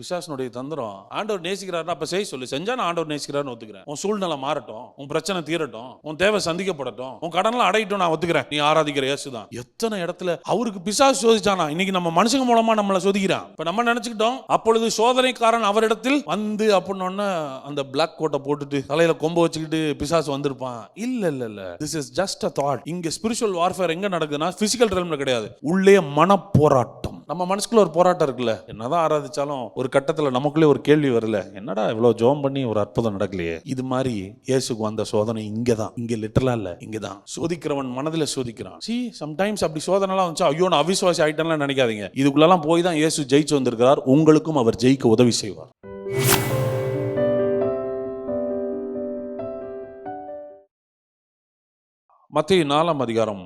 பிசாசனுடைய தந்திரம் ஆண்டவர் நேசிக்கிறாருன்னா அப்ப செய் சொல்லு. செஞ்சா நான் ஆண்டவர் நேசிக்கிறாருன்னு ஒத்துக்கிறேன். உன் சூழ்நிலை மாறட்டும் உன் பிரச்சனை தீரட்டும் உன் தேவை சந்திக்கப்படட்டும் உன் கடன்லாம் அடையட்டும் நான் ஒத்துக்கிறேன். நீ ஆராதிக்கிற இயேசு தான் எத்தனை இடத்துல அவருக்கு பிசாசு சோதிச்சானா? இன்னைக்கு நம்ம மனுஷங்க மூலமா நம்மளை சோதிக்கிறான். இப்ப நம்ம நினைச்சுக்கிட்டோம் அப்பொழுது சோதனைக்காரன் அவரிடத்தில் வந்து அப்படின்னு அந்த பிளாக் கோட்டை போட்டுட்டு தலையில கொம்ப வச்சுக்கிட்டு பிசாசு வந்திருப்பான். இல்ல இல்ல இல்ல. This is just a thought இங்க ஸ்பிரிச்சுவல் வார்ஃபேர் எங்க நடக்குதுன்னா பிசிக்கல் ரெல்ம்ல கிடையாது. உள்ளே மனப்போராட்டம். நம்ம மனசுக்குள்ள ஒரு போராட்டம் இருக்குல்ல? என்னதான் ஆராதிச்சாலும் ஒரு கட்டத்துல நமக்குள்ளே ஒரு கேள்வி வரல. என்னடா இவ்வளவு ஜோம் பண்ணி ஒரு அற்புதம் நடக்கலையே? இது மாதிரி இயேசுக்கு வந்த சோதனை இங்கே தான் இங்க லிட்டரலா இல்ல. இங்கே தான் சோதிக்கிறவன் மனதில் சோதிக்கிறான். சி சம்டைம்ஸ் அப்படி சோதனைலாம் வந்துச்சா ஐயோ நான் அவிசுவாசி ஆயிட்டேன்லாம் நினைக்காதீங்க. இதுக்குள்ளெல்லாம் போய் தான் இயேசு ஜெயிச்சு வந்திருக்கிறார். உங்களுக்கும் அவர் ஜெயிக்க உதவி செய்வார். மத்திய நாலாம் அதிகாரம்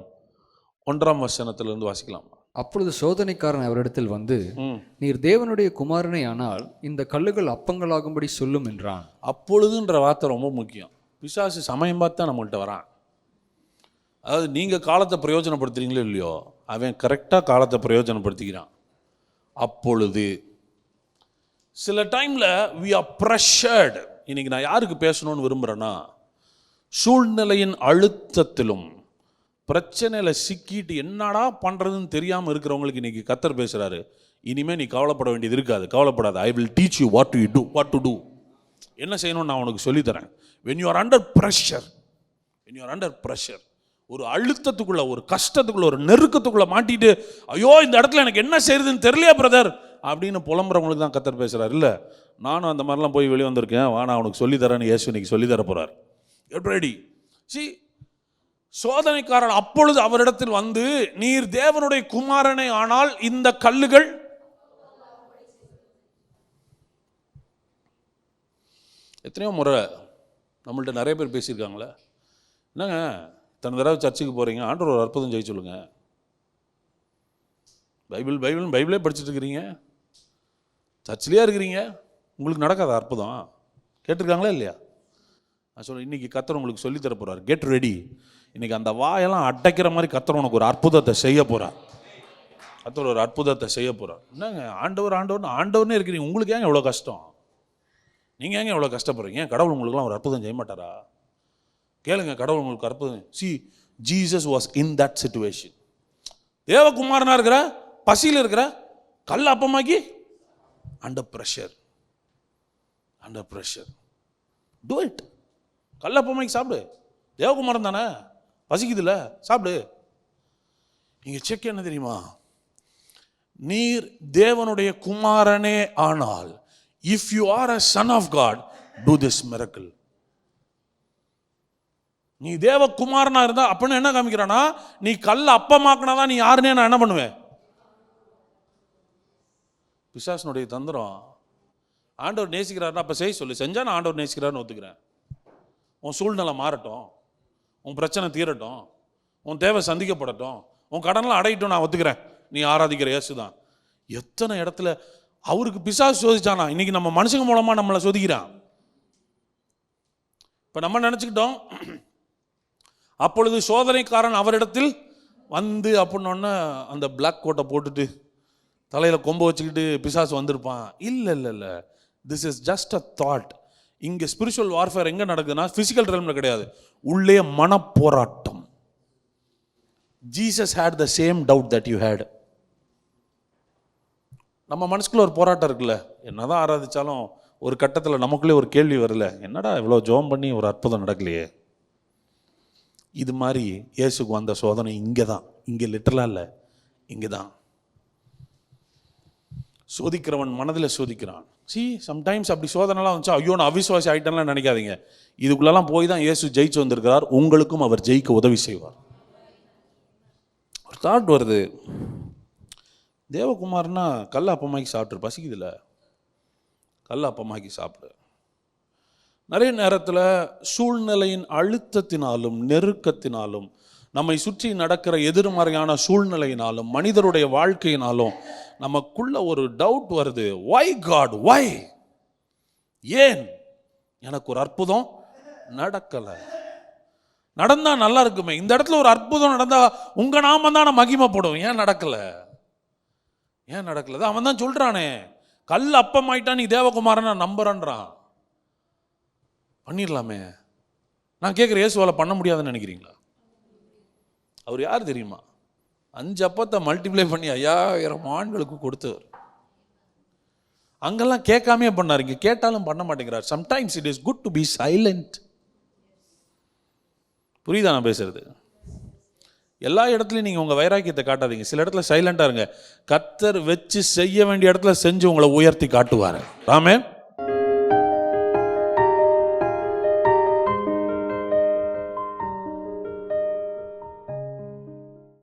ஒன்றாம் வசனத்திலிருந்து வாசிக்கலாம். அப்பொழுது சோதனைக்காரன் அவரிடத்தில் வந்து. நீர் தேவனுடைய குமாரனை ஆனால் இந்த கல்லுகள் அப்பங்களாகும்படி சொல்லும் என்றான். அப்பொழுதுன்ற வார்த்தை ரொம்ப முக்கியம். பிசாசு சமயம் பார்த்து தான் நம்மள்ட்ட வரான். அதாவது நீங்கள் காலத்தை பிரயோஜனப்படுத்துறீங்களோ இல்லையோ அவன் கரெக்டாக காலத்தை பிரயோஜனப்படுத்திக்கிறான். அப்பொழுது சில டைமில் வி ஆர் ப்ரெஷர்டு இன்னைக்கு நான் யாருக்கு பேசணும்னு விரும்புகிறேன்னா சூழ்நிலையின் அழுத்தத்திலும் பிரச்சனையில் சிக்கிட்டு என்னடா பண்ணுறதுன்னு தெரியாமல் இருக்கிறவங்களுக்கு இன்றைக்கி கத்தர் பேசுகிறாரு இனிமேல் நீ கவலைப்பட வேண்டியது இருக்காது. கவலைப்படாது. I will teach you what to do what to do என்ன செய்யணும்னு நான் உனக்கு சொல்லித்தரேன். When you are under pressure when you are under pressure ஒரு அழுத்தத்துக்குள்ள ஒரு கஷ்டத்துக்குள்ள ஒரு நெருக்கத்துக்குள்ள மாட்டிட்டு ஐயோ இந்த இடத்துல எனக்கு என்ன செய்யுதுன்னு தெரியலையா பிரதர் அப்படின்னு புலம்புறவங்களுக்கு தான் கத்தர் பேசுகிறார் இல்லை நானும் அந்த மாதிரிலாம் போய் வெளியே வந்திருக்கேன். வா நான் உனக்கு சொல்லித்தரேன்னு இயேசு இன்னைக்கு சொல்லித்தர போறார். ரெடி சி சோதனைக்காரன் அப்பொழுது அவரிடத்தில் வந்து நீர் தேவனுடைய குமாரனை ஆனால் இந்த கல்லுகள் எத்தனையோ முறை நம்மள்ட்ட நிறைய பேர் பேசியிருக்காங்களே. என்னங்க இத்தனை தடவை சர்ச்சுக்கு போகிறீங்க ஆண்டவர் ஒரு அற்புதம் ஜெயிச்சு சொல்லுங்க. பைபிள் பைபிள் பைபிளே படிச்சுட்டு இருக்கிறீங்க சர்ச்சிலேயே இருக்கிறீங்க? உங்களுக்கு நடக்காத அற்புதம். கேட்டிருக்காங்களா இல்லையா? நான் சொல்ல இன்னைக்கு கத்தர் உங்களுக்கு சொல்லித்தர போகிறார் போறார். கெட் ரெடி இன்னைக்கு அந்த வாயெல்லாம் அடைக்கிற மாதிரி கத்தர் உனக்கு ஒரு அற்புதத்தை செய்ய போறார். கத்தர் ஒரு அற்புதத்தை செய்ய போறார். என்னங்க ஆண்டவர் ஆண்டவர்னு ஆண்டவர்னே இருக்கிறீங்க. உங்களுக்கு ஏங்க எவ்வளோ கஷ்டம்? நீங்கள் ஏங்க எவ்வளோ கஷ்டப்படுறீங்க? கடவுள் உங்களுக்குலாம் ஒரு அற்புதம் செய்ய மாட்டாரா? கேளுங்க கடவுள் உங்களுக்கு அற்புதம். See Jesus was in that situation தேவகுமாரனா இருக்கிற பசியில் இருக்கிற கல் அப்பமாக்கி under pressure under pressure do it கல் சாப்பிடு. தேவகுமாரன் தானே? பசிக்குதுல்ல சாப்பிடு. இங்கே செக் என்ன தெரியுமா? நீர் தேவனுடைய குமாரனே ஆனால் if you are a son of God do this miracle நீ தேவ குமாரனா இருந்தா அப்படின்னு என்ன காமிக்கிறானா? நீ கல்ல அப்பமாக்குனாதான் நீ யாருன்னே நான் என்ன பண்ணுவேன்? பிசாசனுடைய தந்திரம். ஆண்டவர் நேசிக்கிறாருன்னா அப்போ செய் சொல்லு. செஞ்சா நான் ஆண்டவர் நேசிக்கிறாருன்னு ஒத்துக்கிறேன். உன் சூழ்நிலை மாறட்டும். உன் பிரச்சனை தீரட்டும். உன் தேவை சந்திக்கப்படட்டும். உன் கடனெலாம் அடையட்டும் நான் ஒத்துக்கிறேன். நீ ஆராதிக்கிற இயேசு தான் எத்தனை இடத்துல அவருக்கு பிசாசு சோதிச்சானா? இன்னைக்கு நம்ம மனுஷங்க மூலமாக நம்மளை சோதிக்கிறான். இப்போ நம்ம நினச்சிக்கிட்டோம் அப்பொழுது சோதனைக்காரன் அவரிடத்தில் வந்து அப்படின்னோடனே அந்த பிளாக் கோட்டை போட்டுட்டு தலையில் கொம்பு வச்சுக்கிட்டு பிசாசு வந்திருப்பான். இல்லை இல்லை இல்லை. This is just a thought இங்கே ஸ்பிரிச்சுவல் வார்ஃபேர் எங்கே நடக்குதுன்னா ஃபிசிக்கல் ரெல்ம்ல கிடையாது. உள்ளே மனப்போராட்டம். Jesus had the same doubt that you had நம்ம மனசுக்குள்ள ஒரு போராட்டம் இருக்குல்ல? என்ன தான் ஆராதிச்சாலும் ஒரு கட்டத்தில் நமக்குள்ளே ஒரு கேள்வி வரல என்னடா இவ்வளோ ஜோம் பண்ணி ஒரு அற்புதம் நடக்கலையே? இது மாதிரி இயேசுக்கு வந்த சோதனை இங்கே தான் இங்கே லிட்டரலாக இல்லை. இங்கே தான் சோதிக்கிறவன் மனதில் சோதிக்கிறான். சி சம்டைம்ஸ் அப்படி சோதனைலாம் வந்துச்சா ஐயோ நான் அவிசுவாசி ஆகிட்டேன்லாம் நினைக்காதீங்க. இதுக்குள்ளெல்லாம் போய் தான் இயேசு ஜெயிச்சு வந்திருக்கிறார். உங்களுக்கும் அவர் ஜெயிக்க உதவி செய்வார். ஒரு தாட் வருது. தேவகுமார்னா கல்ல அப்பமாக்கி சாப்பிட்ரு பசிக்குதுல்ல கல்ல அப்பமாக்கி சாப்பிடு. நிறைய நேரத்தில் சூழ்நிலையின் அழுத்தத்தினாலும் நெருக்கத்தினாலும் நம்மை சுற்றி நடக்கிற எதிர்மறையான சூழ்நிலையினாலும் மனிதருடைய வாழ்க்கையினாலும் நமக்குள்ள ஒரு டவுட் வருது. ஒய் காட் ஒய் ஏன்? எனக்கு ஒரு அற்புதம் நடக்கலை. நடந்தால் நல்லா இருக்குமே. இந்த இடத்துல ஒரு அற்புதம் நடந்தால் உங்கள் நாம தானே மகிமைப்படும். ஏன் நடக்கலை? ஏன் நடக்கலை? அவன் தான் சொல்கிறானே கல் அப்பமாயிட்டான் நீ தேவகுமாரன் நான் நம்புறேன்றான். பண்ணிடலாமே. நான் கேட்குற இயேசுவால் பண்ண முடியாதுன்னு நினைக்கிறீங்களா? அவர் யார் தெரியுமா? அஞ்சு அப்பத்தை மல்டிப்ளை பண்ணி ஐயாயிரம் ஆண்களுக்கு கொடுத்தவர். அங்கெல்லாம் கேட்காமே பண்ணார். இங்கே கேட்டாலும் பண்ண மாட்டேங்கிறார். Sometimes it is good to be silent புரியுதா நான் பேசுறது? எல்லா இடத்துலையும் நீங்கள் உங்கள் வைராக்கியத்தை காட்டாதீங்க. சில இடத்துல சைலண்டாக இருங்க. கத்தர் வச்சு செய்ய வேண்டிய இடத்துல செஞ்சு உங்களை உயர்த்தி காட்டுவார். ராமே